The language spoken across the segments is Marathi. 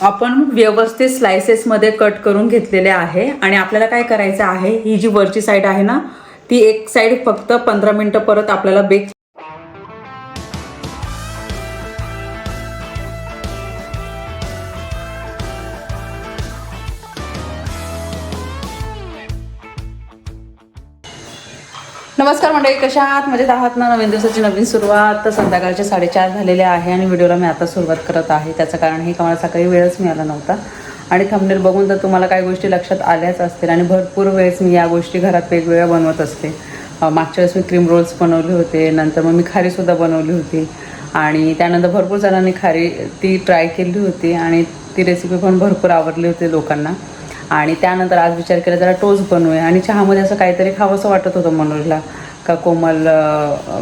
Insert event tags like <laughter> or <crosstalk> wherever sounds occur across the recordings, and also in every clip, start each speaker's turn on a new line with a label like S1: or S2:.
S1: आपण व्यवस्थित स्लायसेसमध्ये कट करून घेतलेले आहे. आणि आपल्याला काय करायचं आहे? ही जी वरची साईड आहे ना ती एक साईड फक्त पंधरा मिनटं परत आपल्याला बेक नमस्कार मंडळी कशा आहात? मजेत आहात ना? नवीन दिवसाची नवीन सुरुवात. तर संध्याकाळचे साडेचार झालेले आहे आणि व्हिडिओला मी आता सुरुवात करत आहे. त्याचं कारण हे का मला सकाळी वेळच मिळाला नव्हता. आणि थंबनेल बघून तर तुम्हाला काही गोष्टी लक्षात आल्याच असतील आणि भरपूर वेळेस मी या गोष्टी घरात वेगवेगळ्या बनवत असते. मागच्या वेळेस मी क्रीम रोल्स बनवले होते नंतर मग मी खारीसुद्धा बनवली होती. आणि त्यानंतर भरपूर जणांनी खारी ती ट्राय केली होती आणि ती रेसिपी पण भरपूर आवडली होती लोकांना. आणि त्यानंतर आज विचार केला जरा टोस्ट बनवूया. आणि चहामध्ये असं काहीतरी खावंसं वाटत होतं मनोजला. का कोमल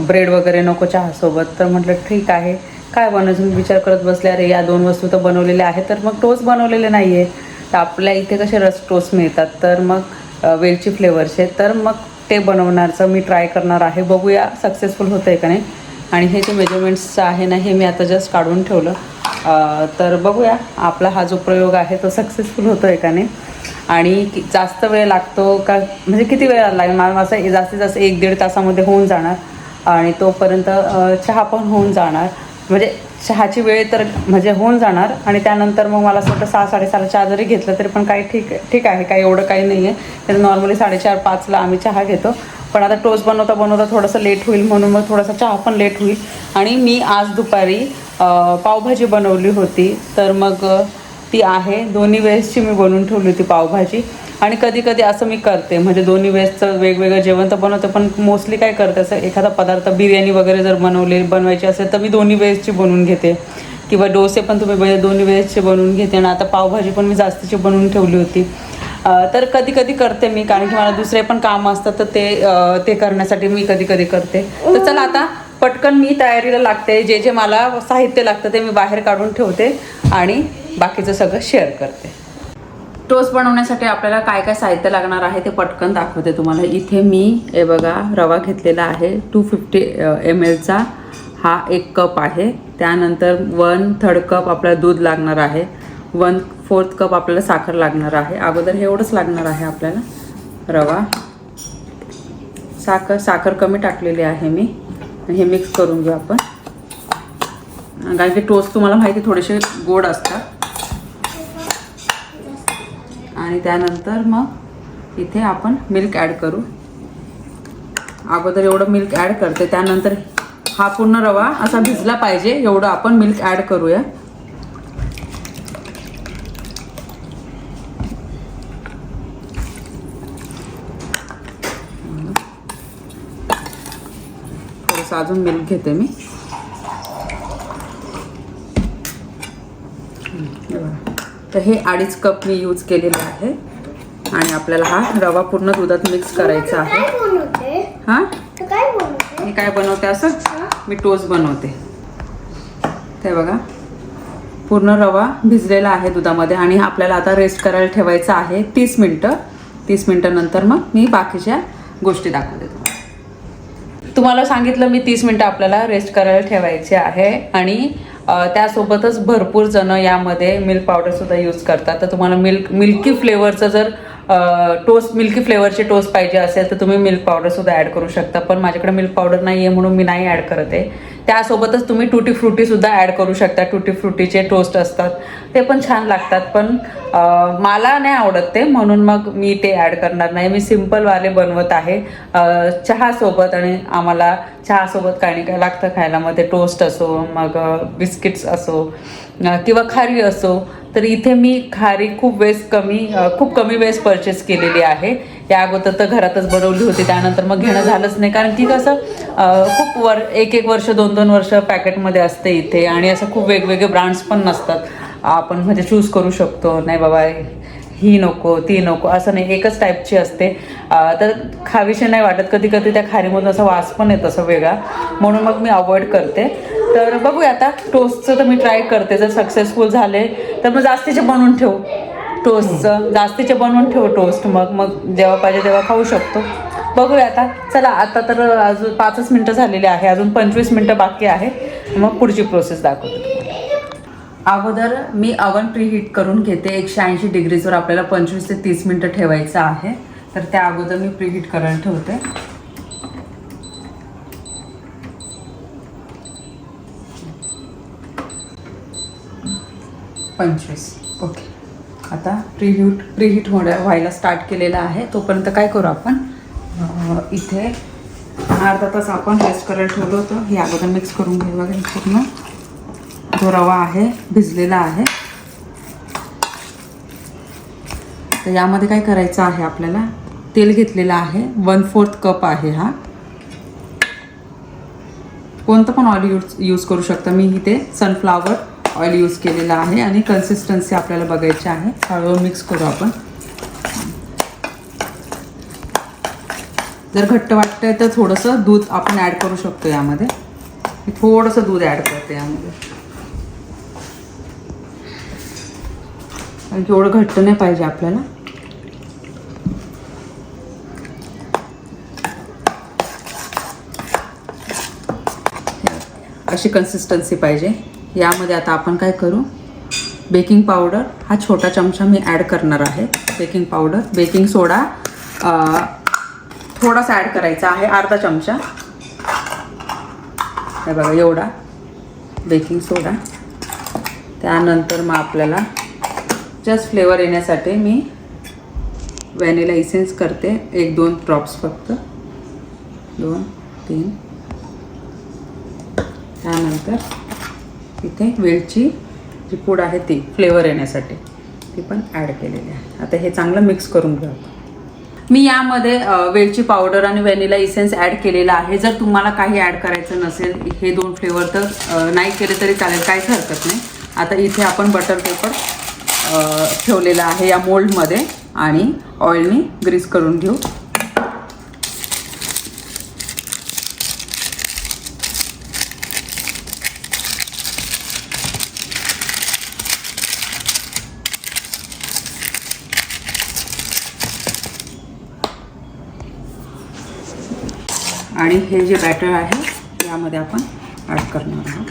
S1: ब्रेड वगैरे नको चहासोबत? तर म्हटलं ठीक आहे. काय बनवायचं मी विचार करत बसले अरे या दोन वस्तू तर बनवलेल्या आहेत. तर मग टोस्ट बनवलेले नाही आहे तर आपल्या इथे कसे रस टोस्ट मिळतात? तर मग वेलची फ्लेवरचे तर मग ते बनवणारचं मी ट्राय करणार आहे. बघूया सक्सेसफुल होतं आहे का नाही. आणि हे जे मेजरमेंट्सचं आहे ना हे मी आता जस्ट काढून ठेवलं. तर बघूया आपला हा जो प्रयोग आहे तो सक्सेसफुल होतो आहे का नाही. आणि जास्त वेळ लागतो का म्हणजे किती वेळ लागेल? मला असं जास्तीत जास्त एक दीड तासामध्ये होऊन जाणार. आणि तोपर्यंत चहा पण होऊन जाणार. म्हणजे चहाची वेळ तर म्हणजे होऊन जाणार. आणि त्यानंतर मग मला असं वाटतं सहा साडेसहाला चहा जरी घेतलं तरी पण काही ठीक ठीक आहे. काही एवढं काही नाही आहे तर नॉर्मली साडेचार पाचला आम्ही चहा घेतो. पण आता टोस्ट बनवता बनवता थोडंसं लेट होईल म्हणून मग थोडासा चहा पण लेट होईल. आणि मी आज दुपारी पावभाजी बनवली होती. तर मग ती आहे. दोन्ही वेळेसची मी बनवून ठेवली होती पावभाजी. आणि कधी कधी असं मी करते. म्हणजे दोन्ही वेळेसचं वेगवेगळं जेवण तर बनवते पण मोस्टली काय करते असं एखादा पदार्थ बिर्याणी वगैरे जर बनवले बनवायची असेल तर मी दोन्ही वेळेसची बनवून घेते. किंवा डोसे पण तुम्ही दोन्ही वेळेसचे बनवून घेते. आणि आता पावभाजी पण मी जास्तीची बनवून ठेवली होती. तर कधी कधी करते मी कारण की मला दुसरे पण काम असतात तर ते ते करण्यासाठी मी कधी कधी करते. तर चला आता पटकन मी तयारीला लागते. जे जे मला साहित्य लागतं ते मी बाहेर काढून ठेवते. आणि बाकीचं सगळं शेअर करते. टोस्ट बनवण्यासाठी आपल्याला काय काय साहित्य लागणार आहे ते पटकन दाखवते तुम्हाला. इथे मी हे बघा रवा घेतलेला आहे. टू फिफ्टी एम एलचा हा एक कप आहे. त्यानंतर वन थर्ड कप आपल्याला दूध लागणार आहे. वन फोर्थ कप आपल्याला साखर लागणार आहे. अगोदर हे एवढंच लागणार आहे आपल्याला. रवा. साखर साखर कमी टाकलेली आहे मी. हे मिक्स करून घेऊ आपण. कारण की टोस्ट तुम्हाला माहिती थोडेसे गोड असतात. आणि त्यानंतर मग इथे आपण मिल्क ॲड करू. अगोदर एवढं मिल्क ॲड करते त्यानंतर हा पूर्ण रवा असा भिजला पाहिजे एवढं आपण मिल्क ॲड करूया. थोडंसं अजून मिल्क घेते मी. तर हे अडीच कप मी यूज केलेले आहे. आणि आपल्याला हा रवा पूर्ण दुधात मिक्स करायचा आहे. हा? मी काय बनवते असं? मी टोस्ट बनवते. ते बघा. पूर्ण रवा भिजलेला आहे दुधामध्ये आणि आपल्याला आता रेस्ट करायला ठेवायचं आहे तीस मिनटं. तीस मिनटानंतर मग मी बाकीच्या गोष्टी दाखवते तुम्हाला. तुम्हाला सांगितलं मी तीस मिनटं आपल्याला रेस्ट करायला ठेवायचे आहे आणि त्यासोबतच भरपूर जण यामध्ये मिल्क पावडरसुद्धा यूज करतात. तर तुम्हाला मिल्क मिल्की फ्लेवरचं जर टोस्ट मिल्की फ्लेवरचे टोस्ट पाहिजे असेल तर तुम्ही मिल्क पावडरसुद्धा ॲड करू शकता. पण माझ्याकडे मिल्क पावडर नाही आहे म्हणून मी नाही ॲड करत आहे. त्यासोबतच तुम्ही टुटी फ्रुटीसुद्धा ॲड करू शकता. टुटी फ्रुटीचे टोस्ट असतात. ते पण छान लागतात पण मला नाही आवडत ते म्हणून मग मी ते ॲड करणार नाही. मी सिम्पलवाले बनवत आहे. चहासोबत आणि आम्हाला चहासोबत काही नाही काय लागतं खायला. मग ते टोस्ट असो मग बिस्किट्स असो किंवा खारी असो तर इथे मी खारी खूप वेळेस कमी खूप कमी वेळेस परचेस केलेली आहे. या अगोदर तर घरातच बनवली होती त्यानंतर मग घेणं झालंच नाही. कारण की कसं खूप वर एक एक वर्ष दोन दोन वर्ष पॅकेटमध्ये असते इथे आणि असं खूप वेगवेगळे ब्रँड्स पण नसतात. आपण म्हणजे चूज करू शकतो नाही बाबा ही नको ती नको असं नाही. एकच टाईपची असते. तर खावीशी नाही वाटत. कधी कधी त्या खारीमधून असा वास पण येतो असं वेगळा. म्हणून मग मी अवॉइड करते. तर बघूया आता टोस्टचं तर मी ट्राय करते. जर सक्सेसफुल झाले तर मग जास्तीचे बनवून ठेवू. टोस्टचं जास्तीचे बनवून ठेव टोस्ट मग मग जेव्हा पाहिजे तेव्हा खाऊ शकतो. बघूया आता. चला आता तर अजून पाचच मिनटं झालेली आहे. अजून पंचवीस मिनटं बाकी आहे. मग पुढची प्रोसेस दाखवते अगोदर मी अवन प्रीहीट करून घेते. एकशे ऐंशी डिग्रीजवर आपल्याला पंचवीस ते तीस मिनटं ठेवायचं आहे. तर त्या अगोदर मी प्रीहीट करायला ठेवते. पंचवीस. आता प्रीहीट प्रीहीट होण्या व्हायला स्टार्ट केलेला आहे. तोपर्यंत काय करू आपण? इथे अर्धा तास आपण रेस्ट करायला ठेवलं होतं. हे अगोदर मिक्स करून घेऊ बघा पूर्ण. जो रवा आहे भिजलेला आहे. तर यामध्ये काय करायचं आहे आपल्याला? तेल घेतलेलं आहे. वन फोर्थ कप आहे हा. कोणतं पण ऑइल यूज यूज करू शकता. मी इथे सनफ्लावर ऑइल यूज केलेलं आहे आणि कन्सिस्टन्सी आपल्याला बघायची आहे. हळूहळू मिक्स करू आपण. जर घट्ट वाटतंय तर थोडंसं दूध आपण ॲड करू शकतो यामध्ये. मी थोडंसं दूध ॲड करते यामध्ये. आणि थोडं घट्ट नाही पाहिजे आपल्याला. अशी कन्सिस्टन्सी पाहिजे. यामध्ये आता आपण काय करू? बेकिंग पावडर हा छोटा चमचा मी ॲड करणार आहे. Baking powder baking soda. थोडासा ॲड करायचा आहे अर्धा चमचा. हे बघा एवढा. Baking soda. त्यानंतर मग आपल्याला जस्ट फ्लेवर येण्यासाठी मी व्हॅनिला इसेन्स करते. एक दोन ड्रॉप्स फक्त. दोन तीन. त्यानंतर इथे वेलची जी पूड आहे ती फ्लेवर येण्यासाठी ती पण ॲड केलेली आहे. आता हे चांगलं मिक्स करून घेऊ मी यामध्ये वेलची पावडर आणि व्हॅनिला इसेन्स ॲड केलेला आहे. जर तुम्हाला काही ॲड करायचं नसेल हे दोन फ्लेवर तर नाही केले तरी चालेल काहीच हरकत नाही. आता इथे आपण बटर पेपर ठेवलेला आहे या मोल्डमध्ये आणि ऑइलनी ग्रीस करून घेऊ. आणि हे जे बॅटर आहे यामध्ये आपण ॲड करणार आहोत.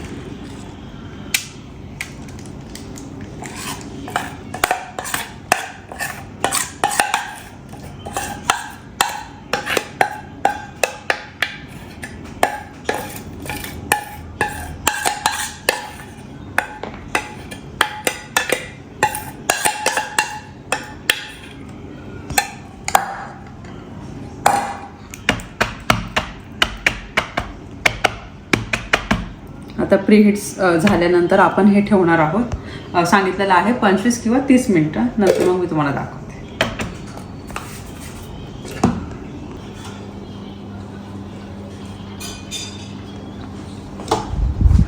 S1: आता प्रीहिट्स झाल्यानंतर आपण हे ठेवणार आहोत. सांगितलेलं आहे पंचवीस किंवा तीस मिनटं. नंतर मग मी तुम्हाला दाखवते.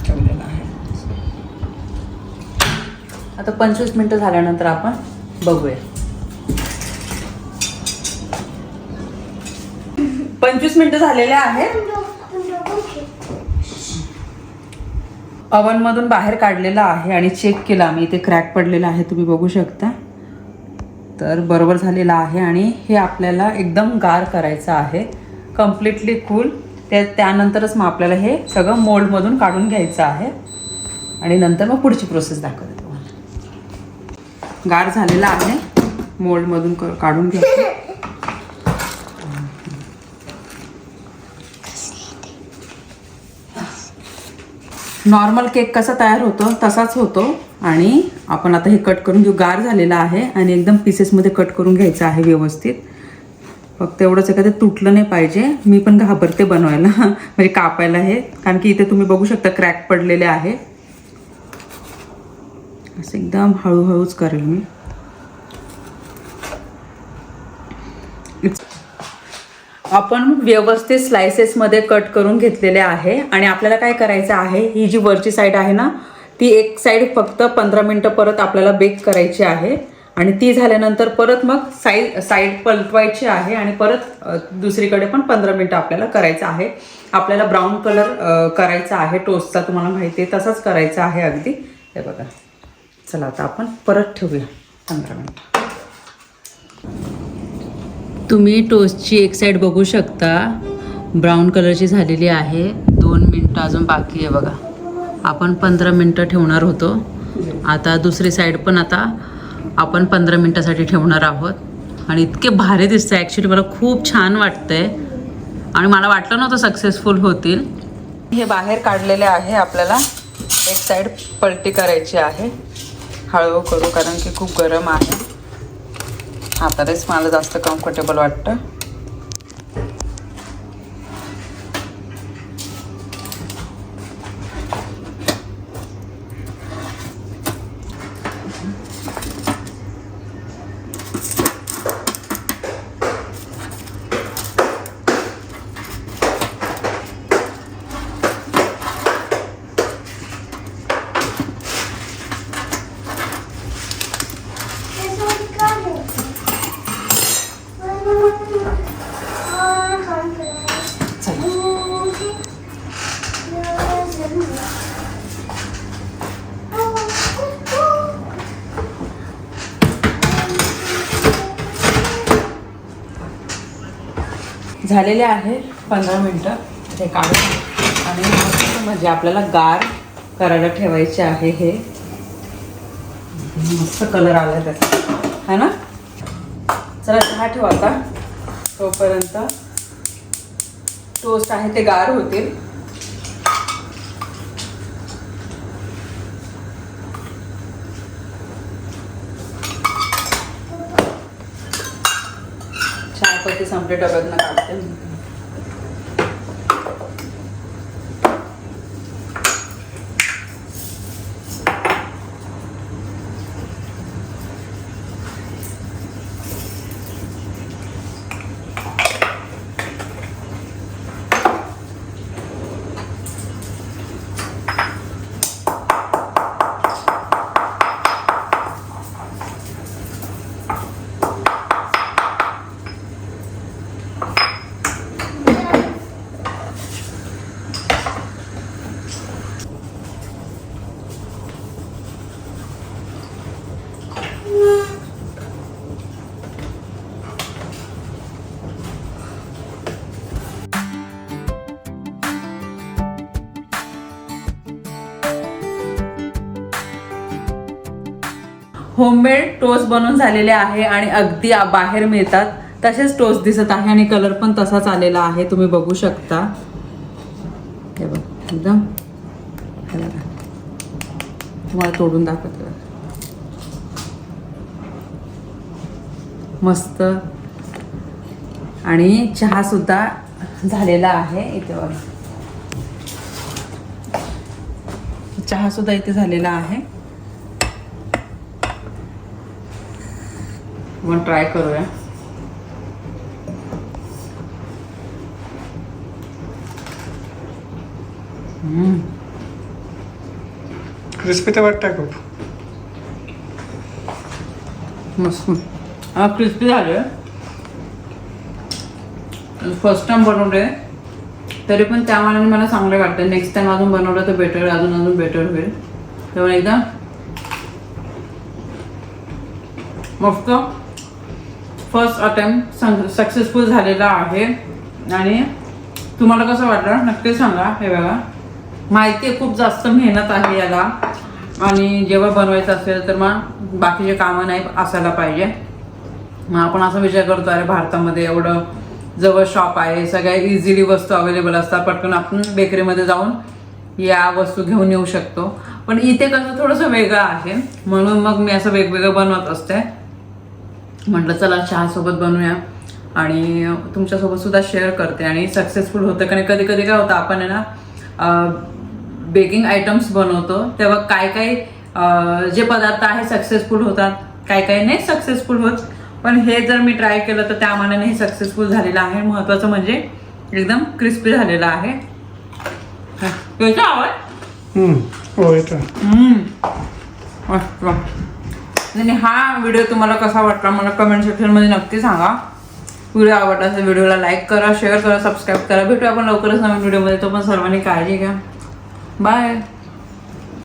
S1: ठेवलेलं आहे. आता पंचवीस मिनटं झाल्यानंतर आपण बघूया. पंचवीस मिनटं झालेले आहेत. अवनमधून बाहेर काढलेला आहे आणि चेक केला. आम्ही इथे क्रॅक पडलेला आहे तुम्ही बघू शकता. तर बरोबर झालेला आहे आणि हे आपल्याला एकदम गार करायचं आहे. कम्प्लिटली कूल त्या त्यानंतरच मग आपल्याला हे सगळं मोल्डमधून काढून घ्यायचं आहे. आणि नंतर मग पुढची प्रोसेस दाखवते तुम्हाला. गार झालेला आहे. मोल्डमधून क- काढून घ्यायचं. नॉर्मल केक कसा तयार होतो तसाच होतो. आणि आपण आता हे कट करून घेऊ. गार झालेला आहे आणि एकदम पीसेसमध्ये कट करून घ्यायचं आहे व्यवस्थित. फक्त एवढंच एखादं तुटलं नाही पाहिजे. मी पण घाबरते बनवायला. <laughs> म्हणजे कापायला हे. कारण की इथे तुम्ही बघू शकता क्रॅक पडलेले आहे. असं एकदम हळूहळूच करेल मी. आपण व्यवस्थित स्लायसेसमध्ये कट करून घेतलेले आहे. आणि आपल्याला काय करायचं आहे? ही जी वरची साईड आहे ना ती एक साईड फक्त पंधरा मिनटं परत आपल्याला बेक करायची आहे. आणि ती झाल्यानंतर परत मग साईड साईड पलटवायची आहे आणि परत दुसरीकडे पण पंधरा मिनटं आपल्याला करायचं आहे. आपल्याला ब्राऊन कलर करायचा आहे. टोस्टचा तुम्हाला माहिती आहे तसाच करायचा आहे अगदी. हे बघा. चला आता आपण परत ठेवूया. पंधरा मिनटं. तुम्ही टोस्टची एक साईड बघू शकता. ब्राऊन कलरची झालेली आहे. दोन मिनटं अजून बाकी आहे बघा. आपण पंधरा मिनटं ठेवणार होतो. आता दुसरी साईड पण आता आपण पंधरा मिनटासाठी ठेवणार आहोत. आणि इतके भारी दिसतं ॲक्च्युली मला खूप छान वाटतंय. आणि मला वाटलं नव्हतं सक्सेसफुल होतील. हे बाहेर काढलेले आहे आपल्याला. एक साईड पलटी करायची आहे. हळू करू कारण की खूप गरम आहे. हातानेच मला जास्त कम्फर्टेबल वाटतं
S2: त्याच्यावर काय आहे? आ, काम करायचं.
S1: चला झालेले आहे पंधरा मिनटं. ते काढून आणि म्हणजे आपल्याला गार करायला ठेवायचे आहे हे. मस्त कलर आला आहे त्याचा. है ना? चला चहा ठेवा आता. तोपर्यंत टोस्ट आहे ते गार होतील. चहापत्ती संपले डब्यातनं काढते. होममेड टोस्ट बनून झालेले आहे आणि अगदी बाहेर मिळतात. तसेच टोस्ट दिसत आहे आणि कलर पण तसाच आलेला आहे. तुम्ही बघू शकता. हे बघ एकदम. तुम्हाला तोडून दाखवते. मस्त. आणि चहा सुद्धा झालेला आहे इथे बघा. चहा सुद्धा इथे झालेला आहे. आपण ट्राय करूया.
S3: क्रिस्पी तर वाटतंय खूप.
S1: मस्त. हा क्रिस्पी झाले फर्स्ट टाइम बनवले तरी पण त्या मला चांगले वाटतं नेक्स्ट टाइम अजून बनवलं तर बेटर अजून अजून बेटर होईल. तेव्हा एकदा. मस्त. फर्स्ट अटेम्प्ट सक्सेसफुल झालेला आहे. आणि तुम्हाला कसं वाटलं? नक्की सांगा. हे बघा. माहिती आहे खूप जास्त मेहनत आहे याला. आणि जेव्हा बनवायचं असेल तर मग बाकीचे कामं नाही असायला पाहिजे. मग आपण असा विचार करतो अरे भारतामध्ये एवढं जवळ शॉप आहे. सगळ्या इझिली वस्तू अवेलेबल असतात. पटकन आपण बेकरीमध्ये जाऊन या वस्तू घेऊन येऊ शकतो. पण इथे कसं थोडंसं वेगळं आहे. म्हणून मग मी असं वेगवेगळं बनवत असते. म्हटलं चला चहासोबत बनवूया आणि तुमच्यासोबत सुद्धा शेअर करते. आणि सक्सेसफुल होतं. कारण कधी कधी काय होतं आपण ना बेकिंग आयटम्स बनवतो तेव्हा काय काय जे पदार्थ आहे सक्सेसफुल होतात काय काय नाही सक्सेसफुल होत. पण हे जर मी ट्राय केलं तर त्या मानाने हे सक्सेसफुल झालेलं आहे. महत्त्वाचं म्हणजे एकदम क्रिस्पी झालेलं आहे. त्याचा आवाज? आणि हा व्हिडिओ तुम्हाला कसा वाटला मला कमेंट सेक्शनमध्ये नक्की सांगा. व्हिडिओ आवडला असेल व्हिडिओला लाईक करा शेअर करा सबस्क्राईब करा. भेटू आपण लवकरच नवीन व्हिडिओमध्ये तो पण सर्वांनी काळजी घ्या. बाय